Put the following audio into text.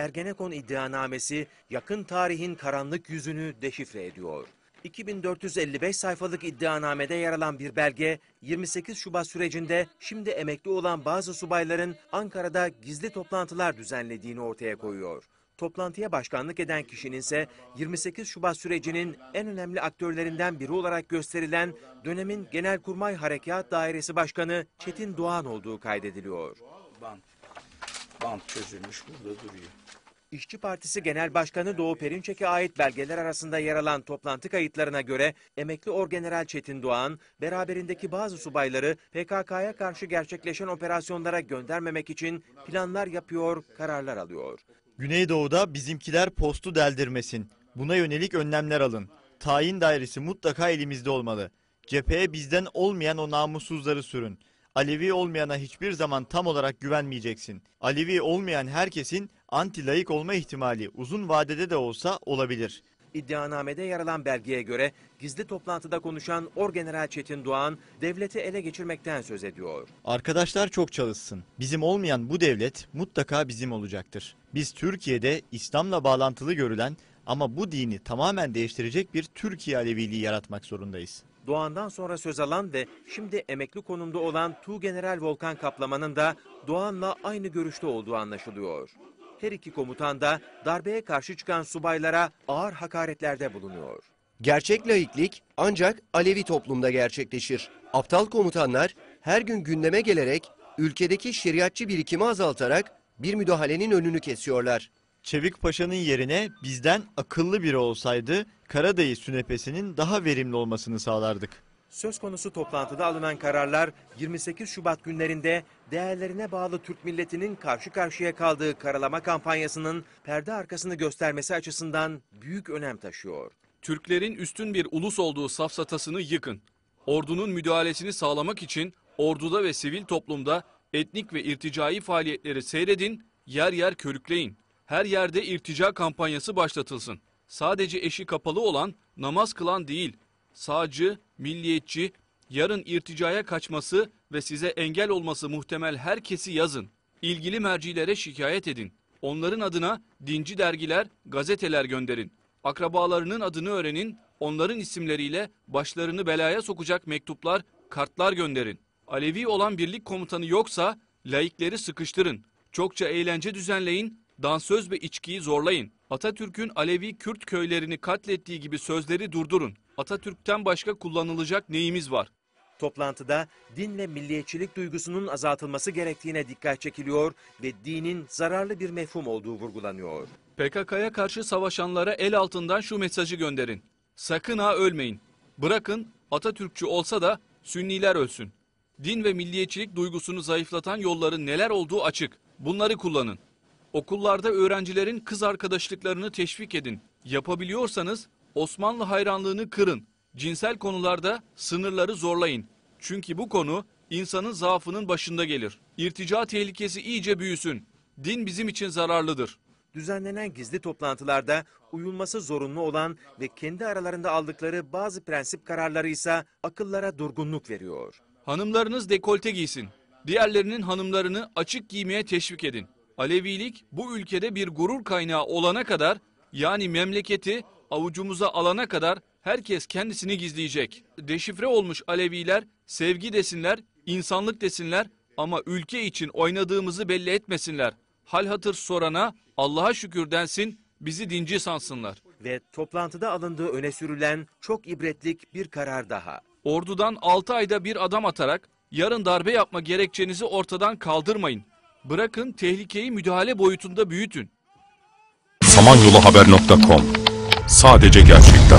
Ergenekon iddianamesi yakın tarihin karanlık yüzünü deşifre ediyor. 2455 sayfalık iddianamede yer alan bir belge 28 Şubat sürecinde şimdi emekli olan bazı subayların Ankara'da gizli toplantılar düzenlediğini ortaya koyuyor. Toplantıya başkanlık eden kişinin ise 28 Şubat sürecinin en önemli aktörlerinden biri olarak gösterilen dönemin Genelkurmay Harekat Dairesi Başkanı Çetin Doğan olduğu kaydediliyor. Bant. Çözülmüş burada duruyor. İşçi Partisi Genel Başkanı Doğu Perinçek'e ait belgeler arasında yer alan toplantı kayıtlarına göre emekli Orgeneral Çetin Doğan, beraberindeki bazı subayları PKK'ya karşı gerçekleşen operasyonlara göndermemek için planlar yapıyor, kararlar alıyor. Güneydoğu'da bizimkiler postu deldirmesin. Buna yönelik önlemler alın. Tayin dairesi mutlaka elimizde olmalı. Cepheye bizden olmayan o namussuzları sürün. Alevi olmayana hiçbir zaman tam olarak güvenmeyeceksin. Alevi olmayan herkesin anti layık olma ihtimali uzun vadede de olsa olabilir. İddianamede yer alan belgeye göre gizli toplantıda konuşan Orgeneral Çetin Doğan, devleti ele geçirmekten söz ediyor. Arkadaşlar çok çalışsın. Bizim olmayan bu devlet mutlaka bizim olacaktır. Biz Türkiye'de İslam'la bağlantılı görülen ama bu dini tamamen değiştirecek bir Türkiye Aleviliği yaratmak zorundayız. Doğan'dan sonra söz alan ve şimdi emekli konumda olan Tuğgeneral Volkan Kaplaman'ın da Doğan'la aynı görüşte olduğu anlaşılıyor. Her iki komutan da darbeye karşı çıkan subaylara ağır hakaretlerde bulunuyor. Gerçek laiklik ancak Alevi toplumda gerçekleşir. Aptal komutanlar her gün gündeme gelerek ülkedeki şeriatçı birikimi azaltarak bir müdahalenin önünü kesiyorlar. Çevik Paşa'nın yerine bizden akıllı biri olsaydı Karadayı sünepesinin daha verimli olmasını sağlardık. Söz konusu toplantıda alınan kararlar 28 Şubat günlerinde değerlerine bağlı Türk milletinin karşı karşıya kaldığı karalama kampanyasının perde arkasını göstermesi açısından büyük önem taşıyor. Türklerin üstün bir ulus olduğu safsatasını yıkın. Ordunun müdahalesini sağlamak için orduda ve sivil toplumda etnik ve irticai faaliyetleri seyredin, yer yer körükleyin. Her yerde irtica kampanyası başlatılsın. Sadece eşi kapalı olan, namaz kılan değil, sağcı, milliyetçi, yarın irticaya kaçması ve size engel olması muhtemel herkesi yazın. İlgili mercilere şikayet edin. Onların adına dinci dergiler, gazeteler gönderin. Akrabalarının adını öğrenin, onların isimleriyle başlarını belaya sokacak mektuplar, kartlar gönderin. Alevi olan birlik komutanı yoksa laikleri sıkıştırın. Çokça eğlence düzenleyin, dansöz ve içkiyi zorlayın. Atatürk'ün Alevi Kürt köylerini katlettiği gibi sözleri durdurun. Atatürk'ten başka kullanılacak neyimiz var? Toplantıda din ve milliyetçilik duygusunun azaltılması gerektiğine dikkat çekiliyor ve dinin zararlı bir mefhum olduğu vurgulanıyor. PKK'ya karşı savaşanlara el altından şu mesajı gönderin. Sakın ha ölmeyin. Bırakın Atatürkçü olsa da Sünniler ölsün. Din ve milliyetçilik duygusunu zayıflatan yolların neler olduğu açık. Bunları kullanın. Okullarda öğrencilerin kız arkadaşlıklarını teşvik edin. Yapabiliyorsanız Osmanlı hayranlığını kırın. Cinsel konularda sınırları zorlayın. Çünkü bu konu insanın zaafının başında gelir. İrtica tehlikesi iyice büyüsün. Din bizim için zararlıdır. Düzenlenen gizli toplantılarda uyulması zorunlu olan ve kendi aralarında aldıkları bazı prensip kararları ise akıllara durgunluk veriyor. Hanımlarınız dekolte giysin. Diğerlerinin hanımlarını açık giymeye teşvik edin. Alevilik bu ülkede bir gurur kaynağı olana kadar yani memleketi avucumuza alana kadar herkes kendisini gizleyecek. Deşifre olmuş Aleviler sevgi desinler, insanlık desinler ama ülke için oynadığımızı belli etmesinler. Hal hatır sorana Allah'a şükür densin, bizi dinci sansınlar. Ve toplantıda alındığı öne sürülen çok ibretlik bir karar daha. Ordudan 6 ayda bir adam atarak yarın darbe yapma gerekçenizi ortadan kaldırmayın. Bırakın tehlikeyi müdahale boyutunda büyütün. samanyoluhaber.com Sadece gerçekler.